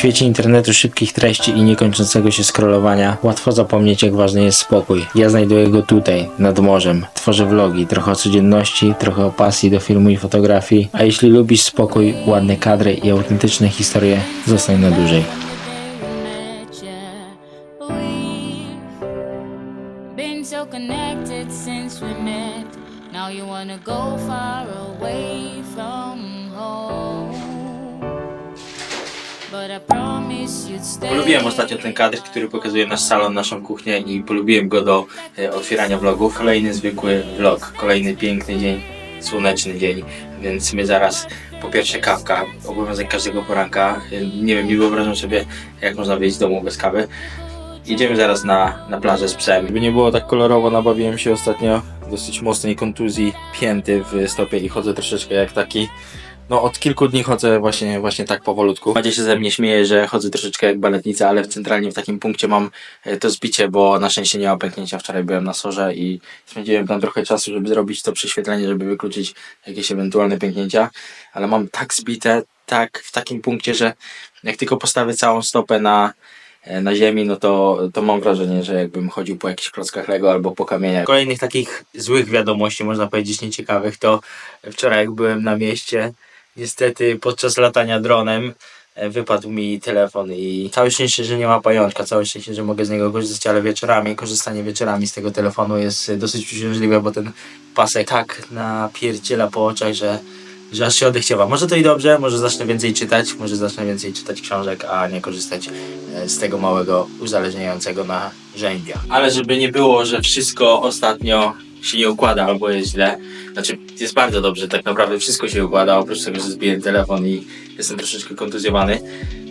świecie internetu szybkich treści i niekończącego się scrollowania łatwo zapomnieć jak ważny jest spokój. Ja znajduję go tutaj, nad morzem. Tworzę vlogi, trochę o codzienności, trochę o pasji do filmu i fotografii. A jeśli lubisz spokój, ładne kadry i autentyczne historie, zostań na dłużej. Now you wanna go far away from home. Polubiłem ostatnio ten kadr, który pokazuje nasz salon, naszą kuchnię i polubiłem go do e, otwierania vlogów. Kolejny zwykły vlog, kolejny piękny dzień, słoneczny dzień, więc my zaraz po pierwsze kawka, obowiązek każdego poranka. E, Nie wiem, nie wyobrażam sobie jak można wyjść z domu bez kawy. Idziemy zaraz na, na plażę z psem. By nie było tak kolorowo, nabawiłem się ostatnio dosyć mocnej kontuzji pięty w stopie i chodzę troszeczkę jak taki no od kilku dni chodzę właśnie, właśnie tak powolutku. Macie się ze mnie śmieje, że chodzę troszeczkę jak baletnica, ale centralnie w takim punkcie mam e, to zbicie, bo na szczęście nie ma pęknięcia. Wczoraj byłem na sorze i spędziłem tam trochę czasu, żeby zrobić to prześwietlenie, żeby wykluczyć jakieś ewentualne pęknięcia, ale mam tak zbite, tak w takim punkcie, że jak tylko postawię całą stopę na, e, na ziemi, no to, to mam wrażenie, że jakbym chodził po jakichś klockach Lego albo po kamieniach. Kolejnych takich złych wiadomości, można powiedzieć nieciekawych, to wczoraj jak byłem na mieście, niestety podczas latania dronem e, wypadł mi telefon i całe szczęście, że nie ma pajączka, całe szczęście, że mogę z niego korzystać, ale wieczorami, korzystanie wieczorami z tego telefonu jest e, dosyć uciążliwe, bo ten pasek tak napierdziela po oczach, że, że aż się odechciewa. Może to i dobrze, może zacznę więcej czytać, może zacznę więcej czytać książek, a nie korzystać e, z tego małego uzależniającego narzędzia. Ale żeby nie było, że wszystko ostatnio się nie układa albo jest źle, znaczy jest bardzo dobrze, tak naprawdę wszystko się układa, oprócz tego, że zbiłem telefon i jestem troszeczkę kontuzjowany.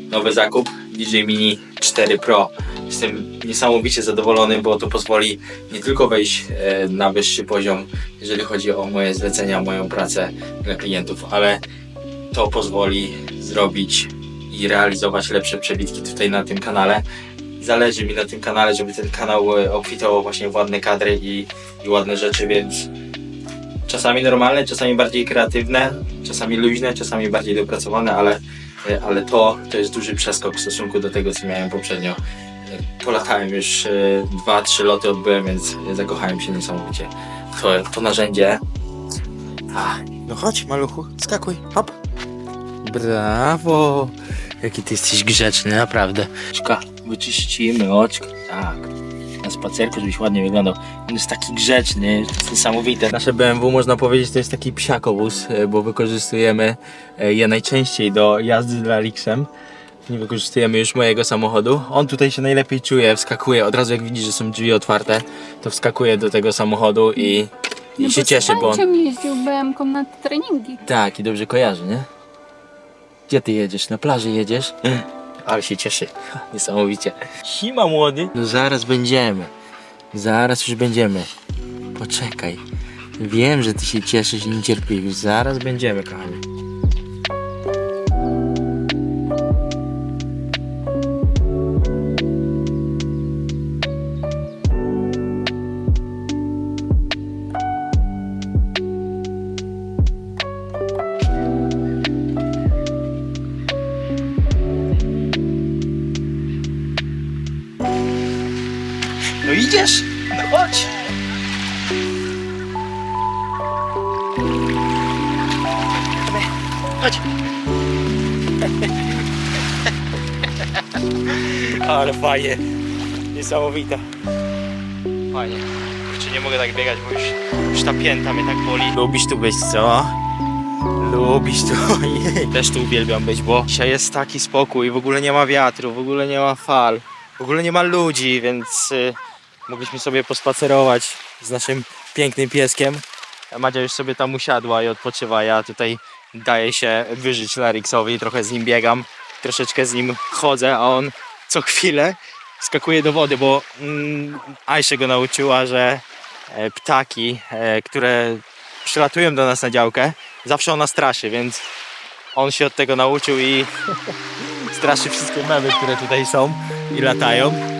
Nowy zakup DJ Mini 4 Pro. Jestem niesamowicie zadowolony, bo to pozwoli nie tylko wejść e, na wyższy poziom, jeżeli chodzi o moje zlecenia, moją pracę dla klientów, ale to pozwoli zrobić i realizować lepsze przebitki tutaj na tym kanale. Zależy mi na tym kanale, żeby ten kanał e, obfitował właśnie w ładne kadry i, i ładne rzeczy, więc czasami normalne, czasami bardziej kreatywne, czasami luźne, czasami bardziej dopracowane, ale, e, ale to, to jest duży przeskok w stosunku do tego, co miałem poprzednio. E, Polatałem już e, dwa, trzy loty odbyłem, więc zakochałem się niesamowicie to, to narzędzie. A, no chodź maluchu, skakuj, hop. Brawo! Jaki ty jesteś grzeczny, naprawdę. Oczka, wyczyścimy oczka, tak. Na spacerku, żebyś ładnie wyglądał. On jest taki grzeczny, to jest niesamowite. Nasze BMW można powiedzieć to jest taki psiakowóz, e, bo wykorzystujemy e, je najczęściej do jazdy z Larixem. Nie wykorzystujemy już mojego samochodu. On tutaj się najlepiej czuje, wskakuje, od razu jak widzi, że są drzwi otwarte, to wskakuje do tego samochodu i, i się cieszy, bo on... Czym jeździł BM-ką na treningi? Tak, i dobrze kojarzy, nie? Gdzie ty jedziesz? Na plaży jedziesz? Ale się cieszy. Niesamowicie. Sima młody. No zaraz będziemy. Zaraz już będziemy. Poczekaj. Wiem, że ty się cieszysz i niecierpliwisz. Zaraz będziemy, kochanie. Ale fajnie. Niesamowite. Fajnie. Kurczę, nie mogę tak biegać, bo już, już ta pięta mnie tak boli. Lubisz tu być, co? Lubisz tu. Też tu uwielbiam być, bo dzisiaj jest taki spokój, w ogóle nie ma wiatru, w ogóle nie ma fal, w ogóle nie ma ludzi, więc y, mogliśmy sobie pospacerować z naszym pięknym pieskiem. Madzia już sobie tam usiadła i odpoczywa. Ja tutaj daję się wyżyć Larixowi, trochę z nim biegam, troszeczkę z nim chodzę, a on co chwilę skakuje do wody, bo mm, go nauczyła, że e, ptaki, e, które przylatują do nas na działkę, zawsze ona straszy, więc on się od tego nauczył i straszy wszystkie mewy, które tutaj są i latają.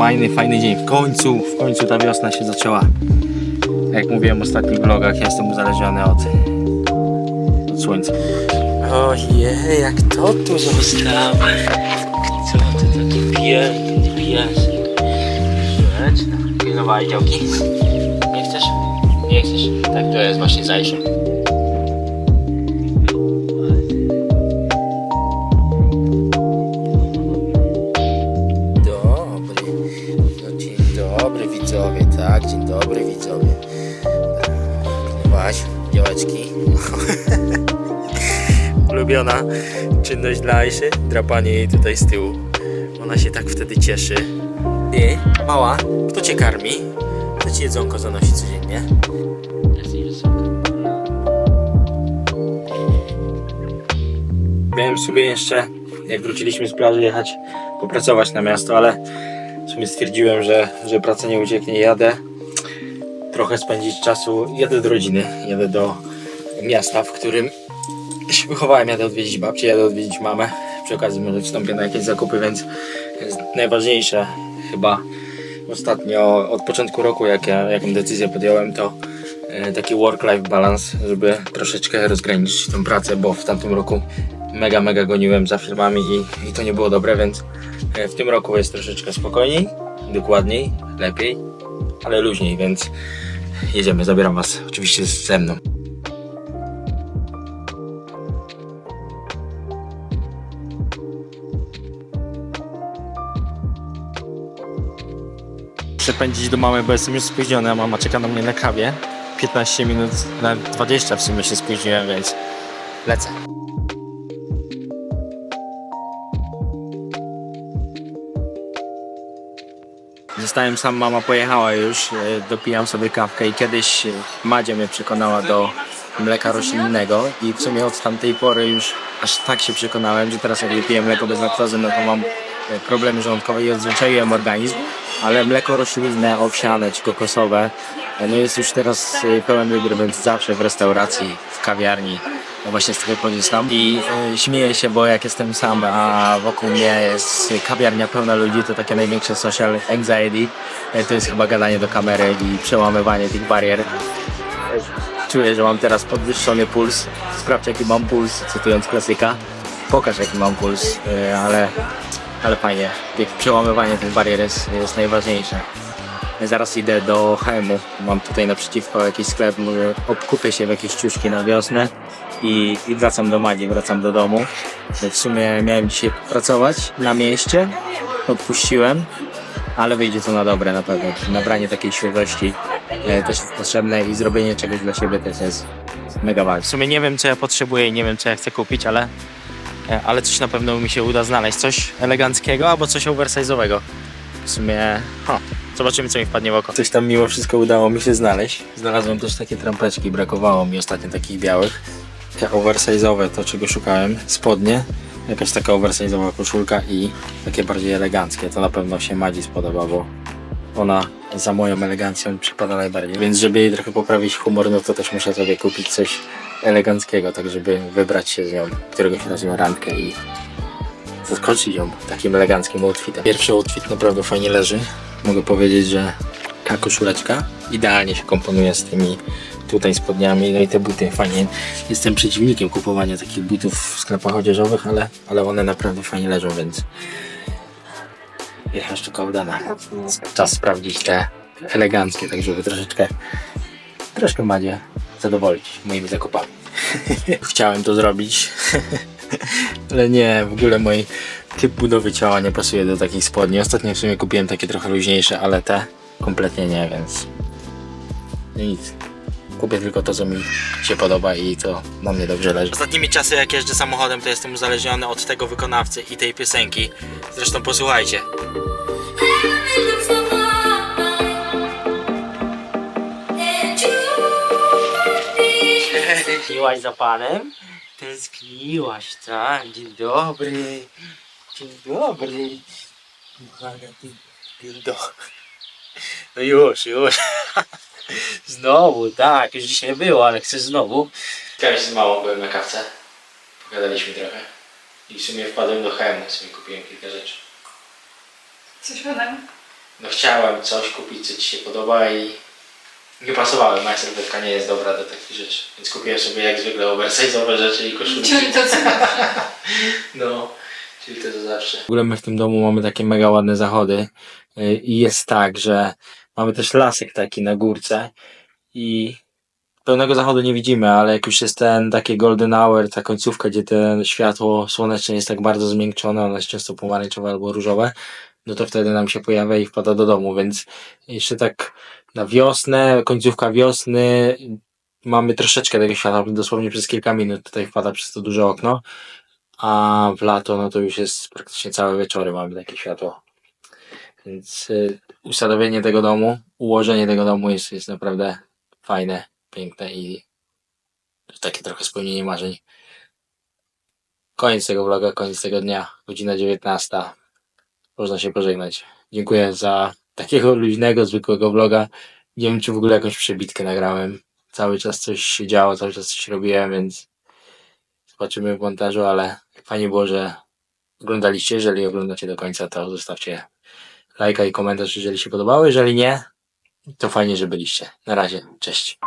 Fajny, fajny dzień. W końcu, w końcu ta wiosna się zaczęła. Jak mówiłem w ostatnich vlogach, jestem uzależniony od, od słońca. Ojej, jak to tu zostało. Co ty taki piękny piesek? Rzecz. Pilnowałeś? Nie chcesz? Nie chcesz. Tak, to jest właśnie zajście. Ulubiona czynność dla Aiszy, drapanie jej tutaj z tyłu. Ona się tak wtedy cieszy. Ty, mała, kto cię karmi? Kto ci jedzonko zanosi codziennie? Miałem sobie jeszcze, jak wróciliśmy z plaży, jechać popracować na miasto, ale w sumie stwierdziłem, że, że praca nie ucieknie, jadę trochę spędzić czasu, jadę do rodziny, jadę do miasta, w którym się wychowałem, jadę odwiedzić babcię, jadę odwiedzić mamę, przy okazji może wstąpię na jakieś zakupy, więc jest najważniejsze chyba ostatnio, od początku roku, jak ja, jaką decyzję podjąłem, to e, taki work-life balance, żeby troszeczkę rozgraniczyć tą pracę, bo w tamtym roku mega, mega goniłem za filmami i, i to nie było dobre, więc e, w tym roku jest troszeczkę spokojniej, dokładniej, lepiej, ale luźniej, więc jedziemy, zabieram Was oczywiście ze mną. Chcę pędzić do mamy, bo jestem już spóźniony, a mama czeka na mnie na kawie. 15 minut, na 20 w sumie się spóźniłem, więc lecę. Zostałem sam, mama pojechała już, e, dopijam sobie kawkę i kiedyś e, Madzia mnie przekonała do mleka roślinnego i w sumie od tamtej pory już aż tak się przekonałem, że teraz jak piję mleko bez laktozy, no to mam e, problemy żołądkowe i odzwyczaiłem organizm, ale mleko roślinne, owsiane czy kokosowe, e, no jest już teraz e, pełen wybór, więc zawsze w restauracji, w kawiarni, no właśnie z tego korzystam i e, śmieję się, bo jak jestem sam, a wokół mnie jest kawiarnia pełna ludzi, to takie największe social anxiety, e, to jest chyba gadanie do kamery i przełamywanie tych barier. Czuję, że mam teraz podwyższony puls. Sprawdź jaki mam puls, cytując klasyka. Pokaż jaki mam puls, yy, ale, ale fajnie. Przełamywanie tych barier jest, jest najważniejsze. Zaraz idę do HM-u. Mam tutaj naprzeciwko jakiś sklep, może obkupię się w jakieś ciuszki na wiosnę i, i wracam do Madzi, wracam do domu. W sumie miałem dzisiaj pracować na mieście, odpuściłem, ale wyjdzie to na dobre na pewno. Nabranie takiej świeżości e, też jest potrzebne i zrobienie czegoś dla siebie też jest mega ważne. W sumie nie wiem co ja potrzebuję i nie wiem co ja chcę kupić, ale, ale coś na pewno mi się uda znaleźć. Coś eleganckiego albo coś oversize'owego. W sumie, ha, zobaczymy co mi wpadnie w oko. Coś tam mimo wszystko udało mi się znaleźć. Znalazłem też takie trampeczki, brakowało mi ostatnio takich białych. Takie oversize'owe, to czego szukałem. Spodnie, jakaś taka oversize'owa koszulka i takie bardziej eleganckie. To na pewno się Madzi spodoba, bo ona za moją elegancją przypada najbardziej. Więc żeby jej trochę poprawić humor, no to też muszę sobie kupić coś eleganckiego, tak żeby wybrać się z nią któregoś razu na randkę i zaskoczyć ją takim eleganckim outfitem. Pierwszy outfit naprawdę fajnie leży. Mogę powiedzieć, że ta koszuleczka idealnie się komponuje z tymi tutaj spodniami, no i te buty fajnie. Jestem przeciwnikiem kupowania takich butów w sklepach odzieżowych, ale, ale one naprawdę fajnie leżą, więc jechać sztuka udana. Czas sprawdzić te eleganckie, tak żeby troszeczkę troszkę Madzie zadowolić moimi zakupami. Chciałem to zrobić, ale nie, w ogóle mój typ budowy ciała nie pasuje do takich spodni. Ostatnio w sumie kupiłem takie trochę luźniejsze, ale te kompletnie nie, więc nic. Kupię tylko to, co mi się podoba i to na mnie dobrze leży. Ostatnimi czasy, jak jeżdżę samochodem, to jestem uzależniony od tego wykonawcy i tej piosenki. Zresztą posłuchajcie. Tęskniłaś za panem? Tęskniłaś, tak? Dzień dobry. Dzień dobry. Kochana, ty pildo. No już, już. Znowu, tak, już dzisiaj było, ale chcesz znowu. Spotkałem się z małą, byłem na kawce. Pogadaliśmy trochę. I w sumie wpadłem do HM, sobie kupiłem kilka rzeczy. Coś ładnego. No chciałem coś kupić, co Ci się podoba i nie pasowały. Moja sylwetka nie jest dobra do takich rzeczy. Więc kupiłem sobie jak zwykle oversize'owe rzeczy i koszulki. Czyli to co? No, czyli to co zawsze. W ogóle my w tym domu mamy takie mega ładne zachody y, i jest tak, że mamy też lasek taki na górce i pełnego zachodu nie widzimy, ale jak już jest ten taki golden hour, ta końcówka, gdzie to światło słoneczne jest tak bardzo zmiękczone, ono jest często pomarańczowe albo różowe, no to wtedy nam się pojawia i wpada do domu, więc jeszcze tak na wiosnę, końcówka wiosny mamy troszeczkę tego światła, dosłownie przez kilka minut tutaj wpada przez to duże okno, a w lato no to już jest praktycznie całe wieczory mamy takie światło. Więc y, usadowienie tego domu, ułożenie tego domu jest, jest naprawdę fajne, piękne i takie trochę spełnienie marzeń. Koniec tego vloga, koniec tego dnia, godzina 19. Można się pożegnać. Dziękuję za takiego luźnego, zwykłego vloga. Nie wiem, czy w ogóle jakąś przebitkę nagrałem. Cały czas coś się działo, cały czas coś robiłem, więc zobaczymy w montażu, ale fajnie było, że oglądaliście. Jeżeli oglądacie do końca, to zostawcie lajka i komentarz, jeżeli się podobało. Jeżeli nie, to fajnie, że byliście. Na razie, cześć.